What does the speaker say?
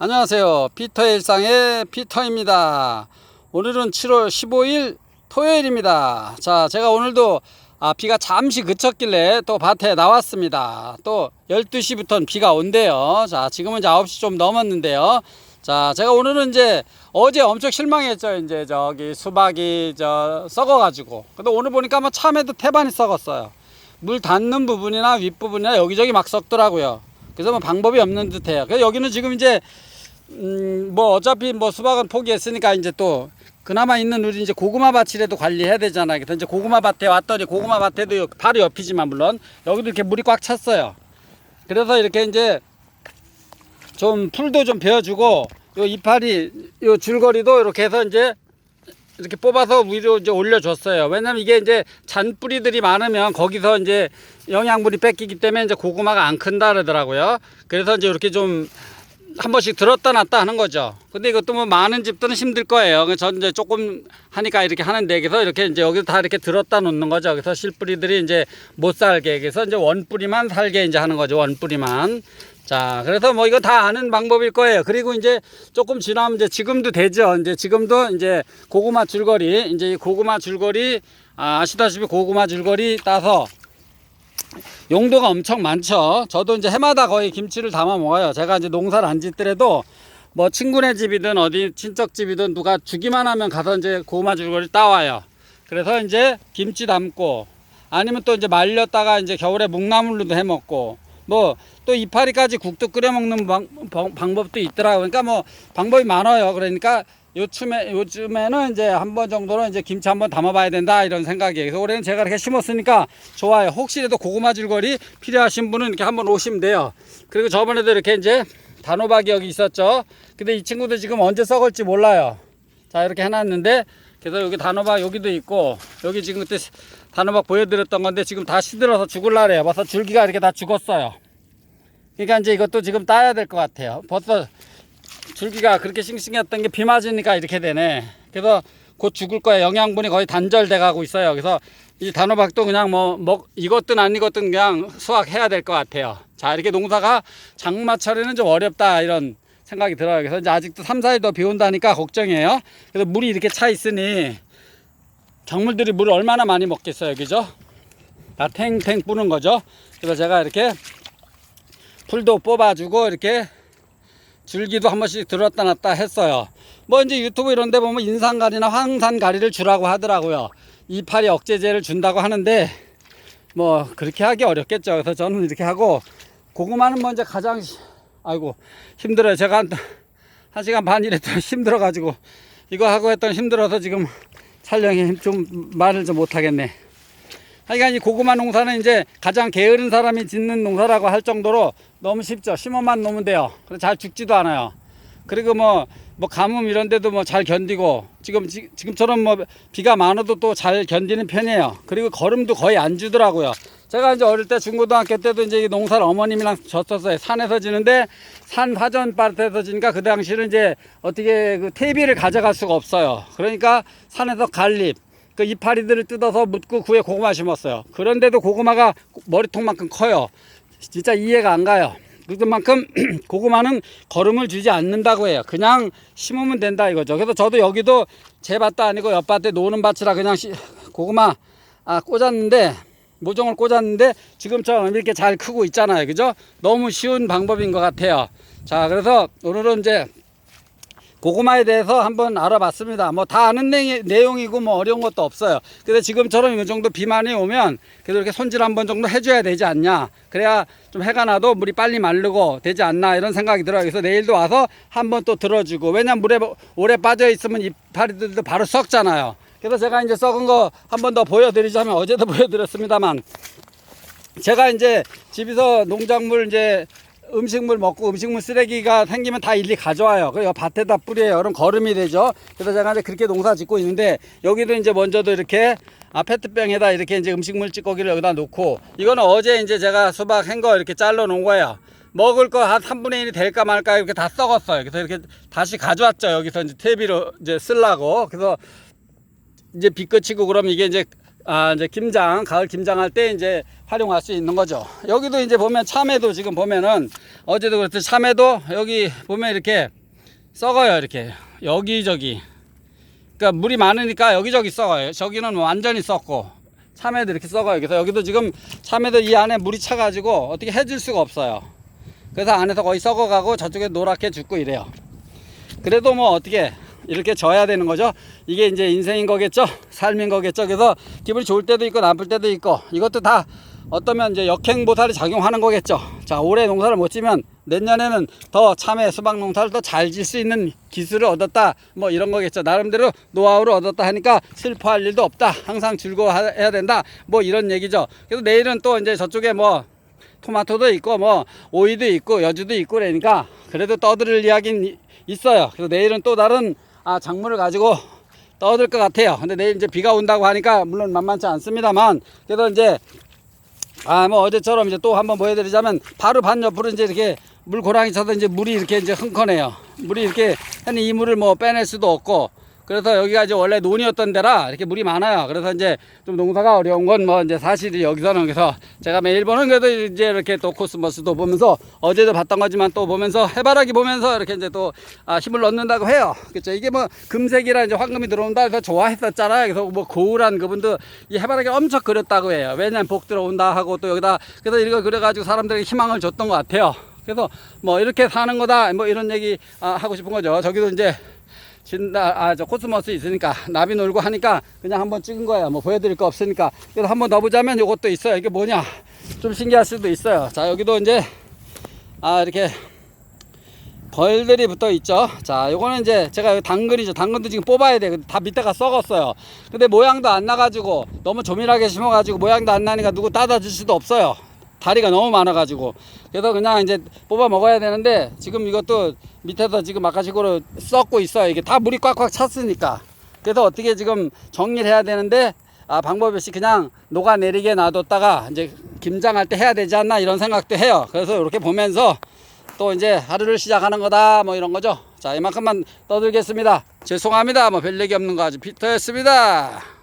안녕하세요. 피터의 일상의 피터입니다. 오늘은 7월 15일 토요일입니다. 자, 제가 오늘도 아, 비가 잠시 그쳤길래 또 밭에 나왔습니다. 또 12시부터는 비가 온대요. 자, 지금은 이제 9시 좀 넘었는데요. 자, 제가 오늘은 이제 어제 엄청 실망했죠. 이제 저기 수박이 저 썩어가지고. 근데 오늘 보니까 뭐 참외도 태반이 썩었어요. 물 닿는 부분이나 윗부분이나 여기저기 막 썩더라고요. 그래서 뭐 방법이 없는 듯해요. 여기는 지금 이제 음, 뭐 어차피 뭐 수박은 포기했으니까 이제 또 그나마 있는 우리 이제 고구마 밭이라도 관리해야 되잖아요. 그래서 이제 고구마 밭에 왔더니 고구마 밭에도 요- 바로 옆이지만 물론 여기도 이렇게 물이 꽉 찼어요. 그래서 이렇게 이제 좀 풀도 좀 베어주고 요 이파리 요 줄거리도 이렇게 해서 이제 이렇게 뽑아서 위로 이제 올려줬어요. 왜냐면 이게 이제 잔뿌리들이 많으면 거기서 이제 영양분이 뺏기기 때문에 이제 고구마가 안 큰다 그러더라고요. 그래서 이제 이렇게 좀 한 번씩 들었다 놨다 하는 거죠. 근데 이것도 뭐 많은 집들은 힘들 거예요. 그래서 전 이제 조금 하니까 이렇게 하는데 그래서 이렇게 이제 여기 다 이렇게 들었다 놓는 거죠. 그래서 실뿌리들이 이제 못 살게 그래서 이제 원뿌리만 살게 이제 하는 거죠. 원뿌리만. 자, 그래서 뭐 이거 다 아는 방법일 거예요. 그리고 이제 조금 지나면 이제 지금도 되죠. 이제 지금도 이제 고구마 줄거리, 이제 이 고구마 줄거리, 아, 아시다시피 고구마 줄거리 따서 용도가 엄청 많죠. 저도 이제 해마다 거의 김치를 담아 먹어요. 제가 이제 농사를 안 짓더라도 뭐 친구네 집이든 어디 친척 집이든 누가 주기만 하면 가서 이제 고구마 줄거리 따와요. 그래서 이제 김치 담고 아니면 또 이제 말렸다가 이제 겨울에 묵나물로도 해 먹고 뭐 또 이파리까지 국도 끓여 먹는 방, 방- 방법도 있더라고요. 그러니까 뭐 방법이 많아요. 그러니까 요즘에 요즘에는 이제 한 번 정도는 이제 김치 한 번 담아봐야 된다 이런 생각이에요. 그래서 올해는 제가 이렇게 심었으니까 좋아요. 혹시라도 고구마 줄거리 필요하신 분은 이렇게 한번 오시면 돼요. 그리고 저번에도 이렇게 이제 단호박이 여기 있었죠. 근데 이 친구도 지금 언제 썩을지 몰라요. 자 이렇게 해놨는데 그래서 여기 단호박 여기도 있고 여기 지금 그때 단호박 보여드렸던 건데 지금 다 시들어서 죽을라래요. 벌써 줄기가 이렇게 다 죽었어요. 그러니까 이제 이것도 지금 따야 될 것 같아요. 벌써 줄기가 그렇게 싱싱했던 게 비 맞으니까 이렇게 되네. 그래서 곧 죽을 거예요. 영양분이 거의 단절돼 가고 있어요. 그래서 이 단호박도 그냥 뭐먹 이것든 안 익었든 그냥 수확해야 될 것 같아요. 자 이렇게 농사가 장마철에는 좀 어렵다 이런 생각이 들어요. 그래서 이제 아직도 3, 4일 더 비 온다니까 걱정이에요. 그래서 물이 이렇게 차 있으니 작물들이 물을 얼마나 많이 먹겠어요. 그죠? 다 탱탱 뿌는 거죠. 그래서 제가 이렇게 풀도 뽑아주고 이렇게 줄기도 한 번씩 들었다 놨다 했어요. 뭐 이제 유튜브 이런 데 보면 인산가리나 황산가리를 주라고 하더라고요. 이파리 억제제를 준다고 하는데 뭐 그렇게 하기 어렵겠죠. 그래서 저는 이렇게 하고 고구마는 먼저 가장 시- 아이고 힘들어요. 제가 한, 한 시간 반 일했더니 힘들어 가지고 이거 하고 했더니 힘들어서 지금 촬영에 좀 말을 좀 못 하겠네. 하여간 이 고구마 농사는 이제 가장 게으른 사람이 짓는 농사라고 할 정도로 너무 쉽죠. 심어만 놓으면 돼요. 그래서 잘 죽지도 않아요. 그리고 뭐, 뭐 가뭄 이런 데도 뭐 잘 견디고 지금, 지, 지금처럼 뭐 비가 많아도 또 잘 견디는 편이에요. 그리고 거름도 거의 안 주더라고요. 제가 이제 어릴 때 중고등학교 때도 이제 이 농사를 어머님이랑 졌었어요. 산에서 지는데 산 사전 밭에서 지니까 그 당시는 이제 어떻게 그 퇴비를 가져갈 수가 없어요. 그러니까 산에서 갈립, 그 이파리들을 뜯어서 묻고 구에 고구마 심었어요. 그런데도 고구마가 머리통만큼 커요. 진짜 이해가 안 가요. 그만큼 고구마는 거름을 주지 않는다고 해요. 그냥 심으면 된다 이거죠. 그래서 저도 여기도 제 밭도 아니고 옆 밭에 노는 밭이라 그냥 씨- 고구마 아, 꽂았는데 모종을 꽂았는데 지금처럼 이렇게 잘 크고 있잖아요. 그죠? 너무 쉬운 방법인 것 같아요. 자, 그래서 오늘은 이제 고구마에 대해서 한번 알아봤습니다. 뭐 다 아는 내- 내용이고 뭐 어려운 것도 없어요. 근데 지금처럼 이 정도 비 많이 오면 그래도 이렇게 손질 한 번 정도 해줘야 되지 않냐. 그래야 좀 해가 나도 물이 빨리 마르고 되지 않나 이런 생각이 들어요. 그래서 내일도 와서 한번 또 들어주고 왜냐면 물에 오래 빠져 있으면 이파리들도 바로 썩잖아요. 그래서 제가 이제 썩은 거 한 번 더 보여드리자면 어제도 보여드렸습니다만 제가 이제 집에서 농작물 이제 음식물 먹고 음식물 쓰레기가 생기면 다 일일이 가져와요. 그래서 밭에다 뿌려요. 그럼 거름이 되죠. 그래서 제가 이제 그렇게 농사 짓고 있는데 여기도 이제 먼저도 이렇게 아, 페트병에다 이렇게 이제 음식물 찌꺼기를 여기다 놓고 이거는 어제 이제 제가 수박 한 거 이렇게 잘라 놓은 거예요. 먹을 거 한 3분의 1이 될까 말까 이렇게 다 썩었어요. 그래서 이렇게 다시 가져왔죠. 여기서 이제 퇴비로 이제 쓰려고. 그래서 이제 비 끝이고 그러면 이게 이제 아 이제 김장 가을 김장할 때 이제 활용할 수 있는 거죠. 여기도 이제 보면 참외도 지금 보면은 어제도 그랬듯이 참외도 여기 보면 이렇게 썩어요 이렇게 여기저기. 그러니까 물이 많으니까 여기저기 썩어요. 저기는 완전히 썩고 참외도 이렇게 썩어요. 그래서 여기도 지금 참외도 이 안에 물이 차가지고 어떻게 해줄 수가 없어요. 그래서 안에서 거의 썩어가고 저쪽에 노랗게 죽고 이래요. 그래도 뭐 어떻게 이렇게 져야 되는 거죠. 이게 이제 인생인 거겠죠. 삶인 거겠죠. 그래서 기분이 좋을 때도 있고 나쁠 때도 있고 이것도 다 어떠면 이제 역행 보살이 작용하는 거겠죠. 자, 올해 농사를 못 지면 내년에는 더 참외 수박 농사를 더 잘 질 수 있는 기술을 얻었다. 뭐 이런 거겠죠. 나름대로 노하우를 얻었다 하니까 슬퍼할 일도 없다. 항상 즐거워해야 된다. 뭐 이런 얘기죠. 그래서 내일은 또 이제 저쪽에 뭐 토마토도 있고 뭐 오이도 있고 여주도 있고 그러니까 그래도 떠들을 이야기는 이- 있어요. 그래서 내일은 또 다른 아 작물을 가지고 떠들 것 같아요. 근데 내일 이제 비가 온다고 하니까 물론 만만치 않습니다만 그래도 이제 아 뭐 어제처럼 이제 또 한번 보여드리자면 바로 반 옆으로 이제 이렇게 물 고랑이 쳐서 이제 물이 이렇게 이제 흥건해요. 물이 이렇게 하니 이 물을 뭐 빼낼 수도 없고 그래서 여기가 이제 원래 논이었던 데라 이렇게 물이 많아요. 그래서 이제 좀 농사가 어려운 건 뭐 이제 사실이 여기서는 그래서 제가 매일 보는 그래도 이제 이렇게 또 코스모스도 보면서 어제도 봤던 거지만 또 보면서 해바라기 보면서 이렇게 이제 또 아, 힘을 넣는다고 해요. 그렇죠. 이게 뭐 금색이라 이제 황금이 들어온다 해서 좋아했었잖아요. 그래서 뭐 고우란 그분도 이 해바라기 엄청 그렸다고 해요. 왜냐면 복 들어온다 하고 또 여기다 그래서 이거 그려가지고 사람들에게 희망을 줬던 것 같아요. 그래서 뭐 이렇게 사는 거다 뭐 이런 얘기 아, 하고 싶은 거죠. 저기도 이제 진다 아 저 코스모스 있으니까 나비 놀고 하니까 그냥 한번 찍은 거예요. 뭐 보여드릴 거 없으니까 그래서 한번 더 보자면 이것도 있어요. 이게 뭐냐 좀 신기할 수도 있어요. 자 여기도 이제 아 이렇게 벌들이 붙어 있죠. 자, 요거는 이제 제가 여기 당근이죠. 당근도 지금 뽑아야 돼. 근데 다 밑에가 썩었어요. 근데 모양도 안 나가지고 너무 조밀하게 심어가지고 모양도 안 나니까 누구 따다 줄 수도 없어요. 다리가 너무 많아가지고. 그래서 그냥 이제 뽑아 먹어야 되는데 지금 이것도 밑에서 지금 아까식으로 썩고 있어요. 이게 다 물이 꽉꽉 찼으니까. 그래서 어떻게 지금 정리를 해야 되는데 아, 방법 없이 그냥 녹아내리게 놔뒀다가 이제 김장할 때 해야 되지 않나 이런 생각도 해요. 그래서 이렇게 보면서 또 이제 하루를 시작하는 거다 뭐 이런 거죠. 자 이만큼만 떠들겠습니다. 죄송합니다. 뭐 별 얘기 없는 거 아주 피터였습니다.